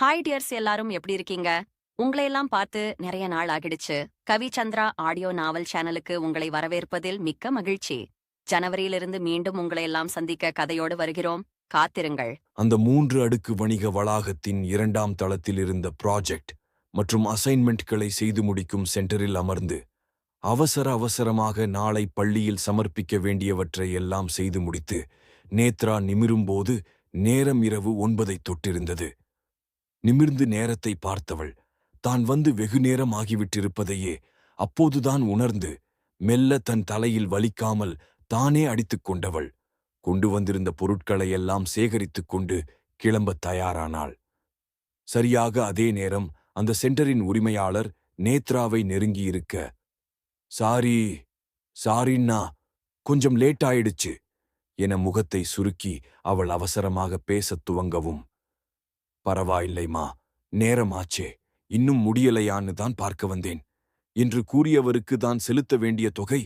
Hi tears எல்லாரும் எப்படி இருக்கீங்க? உங்களையெல்லாம் பார்த்து நிறைய நாள் ஆகிடுச்சு. கவி சந்திரா ஆடியோ நாவல் சேனலுக்கு உங்களை வரவேற்பதில் மிக்க மகிழ்ச்சி. ஜனவரியிலிருந்து மீண்டும் உங்களை எல்லாம் சந்திக்க கதையோடு வருகிறோம். காத்திருங்கள். அந்த மூன்று அடுக்கு வணிக வளாகத்தின் இரண்டாம் தளத்தில் இருந்த ப்ராஜெக்ட் மற்றும் அசைன்மெண்ட்களை செய்து முடிக்கும் சென்டரில் அமர்ந்து அவசர அவசரமாக நாளை பள்ளியில் சமர்ப்பிக்க வேண்டியவற்றை எல்லாம் செய்து முடித்து நேத்ரா நிமிரும்போது நேரம் இரவு ஒன்பதைத் தொட்டிருந்தது. நிமிர்ந்து நேரத்தை பார்த்தவள். தான் வந்து வெகு நேரம் ஆகிவிட்டிருப்பதையே அப்போதுதான் உணர்ந்து மெல்ல தன் தலையில் வலிக்காமல் தானே அடித்துக் கொண்டவள். கொண்டு வந்திருந்த பொருட்களையெல்லாம் சேகரித்துக் கொண்டு கிளம்பத் தயாரானாள். சரியாக அதே நேரம் அந்த சென்டரின் உரிமையாளர் நேத்ராவை நெருங்கியிருக்க சாரி சாரின்னா கொஞ்சம் லேட் ஆயிடுச்சு என முகத்தை சுருக்கி அவள் அவசரமாக பேசத் துவங்கவும். பரவாயில்லைமா நேரமாச்சே இன்னும் முடியலையான்னு தான் பார்க்க வந்தேன். என்று கூறியவருக்கு தான் செலுத்த வேண்டிய தொகை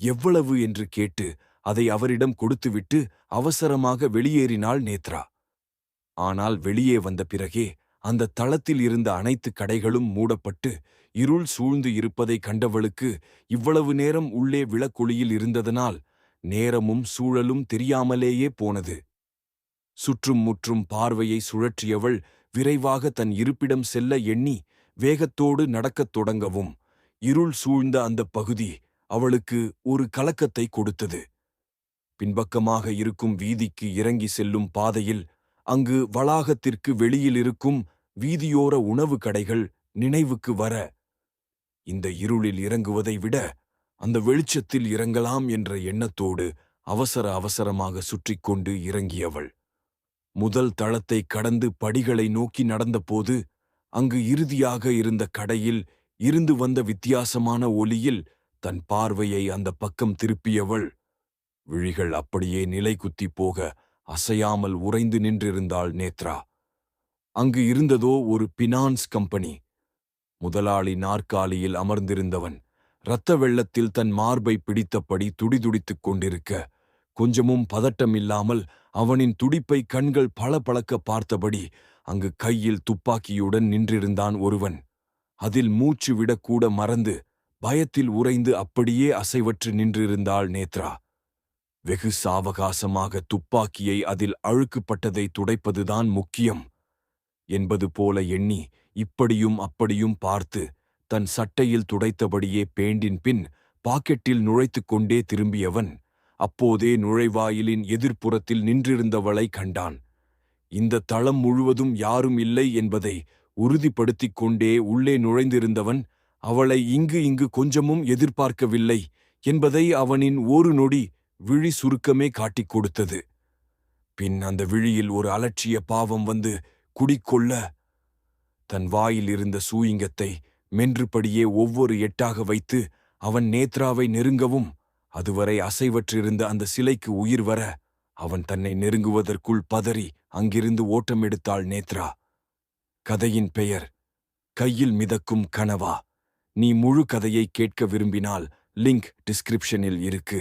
எவ்வளவு என்று கேட்டு அதை அவரிடம் கொடுத்துவிட்டு அவசரமாக வெளியேறினாள் நேத்ரா. ஆனால் வெளியே வந்த பிறகே அந்த தளத்தில் இருந்த அனைத்து கடைகளும் மூடப்பட்டு இருள் சூழ்ந்து இருப்பதை கண்டவளுக்கு இவ்வளவு நேரம் உள்ளே விளக்கொளியில் இருந்ததனால் நேரமும் சூழலும் தெரியாமலேயே போனது. சுற்றும் முற்றும் பார்வையை சுழற்றியவள் விரைவாக தன் இருப்பிடம் செல்ல எண்ணி வேகத்தோடு நடக்கத் தொடங்கவும். இருள் சூழ்ந்த அந்தப் பகுதி அவளுக்கு ஒரு கலக்கத்தை கொடுத்தது. பின்பக்கமாக இருக்கும் வீதிக்கு இறங்கி செல்லும் பாதையில் அங்கு வளாகத்திற்கு வெளியில் இருக்கும் வீதியோர உணவு கடைகள் நினைவுக்கு வர இந்த இருளில் இறங்குவதை விட அந்த வெளிச்சத்தில் இறங்கலாம் என்ற எண்ணத்தோடு அவசர அவசரமாக சுற்றிக் கொண்டு இறங்கியவள். முதல் தளத்தை கடந்து படிகளை நோக்கி நடந்தபோது அங்கு இறுதியாக இருந்த கடையில் இருந்து வந்த வித்தியாசமான ஒலியில் தன் பார்வையை அந்த பக்கம் திருப்பியவள். விழிகள் அப்படியே நிலைகுத்தி போக அசையாமல் உறைந்து நின்றிருந்தாள் நேத்ரா. அங்கு இருந்ததோ ஒரு பினான்ஸ் கம்பெனி. முதலாளி நாற்காலியில் அமர்ந்திருந்தவன் இரத்த வெள்ளத்தில் தன் மார்பை பிடித்தபடி துடிதுடித்துக் கொண்டிருக்க கொஞ்சமும் பதட்டமில்லாமல் அவனின் துடிப்பை கண்கள் பளபளக்க பார்த்தபடி அங்கு கையில் துப்பாக்கியுடன் நின்றிருந்தான் ஒருவன். அதில் மூச்சு விடக்கூட மறந்து பயத்தில் உறைந்து அப்படியே அசைவற்று நின்றிருந்தாள் நேத்ரா. வெகு சாவகாசமாக துப்பாக்கியை அதில் அழுக்குப்பட்டதை துடைப்பதுதான் முக்கியம் என்பது போல எண்ணி இப்படியும் அப்படியும் பார்த்து தன் சட்டையில் துடைத்தபடியே பேண்டின் பின் பாக்கெட்டில் நுழைத்துக் கொண்டே திரும்பியவன் அப்போதே நுழைவாயிலின் எதிர்ப்புறத்தில் நின்றிருந்தவளை கண்டான். இந்த தளம் முழுவதும் யாரும் இல்லை என்பதை உறுதிப்படுத்திக் கொண்டே உள்ளே நுழைந்திருந்தவன் அவளை இங்கு இங்கு கொஞ்சமும் எதிர்பார்க்கவில்லை என்பதை அவனின் ஒரு நொடி விழி சுருக்கமே காட்டிக் கொடுத்தது. பின் அந்த விழியில் ஒரு அலட்சிய பாவம் வந்து குடிக்கொள்ள தன் வாயில் இருந்த சூயிங்கத்தை மென்றுபடியே ஒவ்வொரு எட்டாக வைத்து அவன் நேத்ராவை நெருங்கவும் அதுவரை அசைவற்றிருந்த அந்த சிலைக்கு உயிர் வர அவன் தன்னை நெருங்குவதற்குள் பதறி அங்கிருந்து ஓட்டம் எடுத்தாள் நேத்ரா. கதையின் பெயர் கையில் மிதக்கும் கனவா. நீ முழு கதையை கேட்க விரும்பினால் லிங்க் டிஸ்கிரிப்ஷனில் இருக்கு.